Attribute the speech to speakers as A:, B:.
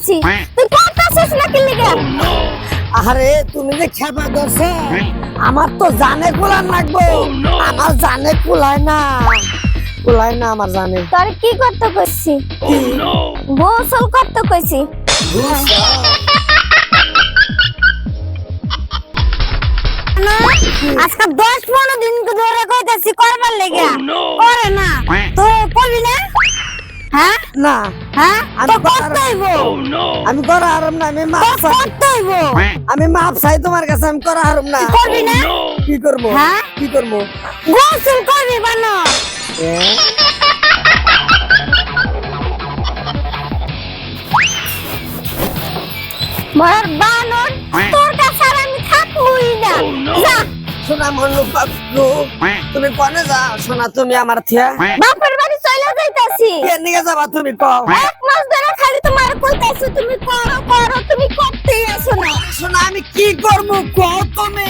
A: আছি। তুই কথা শেষ না কিনলি আরে তুমি যে খেপা ধরছে আমার তো জানে কুলান লাগবে। আমার জানে কুলায় না। কুলায় না আমার জানে।
B: তোর কি করতে কইছি? বসল করতে কইছি। আজকে দশ পনেরো দিন ধরে কইতেছি করবার লেগে হ্যাঁ?
A: না।
B: হ্যাঁ?
A: আমি
B: হইব।
A: আমি করা হারম না আমি মাপ চাই। আমি মাপ চাই তোমার কাছে আমি করা হারম না।
B: করবি না?
A: কি করব?
B: হ্যাঁ?
A: কি করব?
B: গোসল করবি বানো মার বানর তোর কাছে আর আমি থাকবই না। যা।
A: শোনা মনু পাপু তুমি কনে যা শোনা তুমি আমার থিয়া।
B: বাপের বাড়ি চলে
A: তুমি কও?
B: এক মাস ধরে খালি তোমার কইতাছো তুমি করো করো তুমি করতেই আসো না।
A: শোনা আমি কি করব? কও তুমি?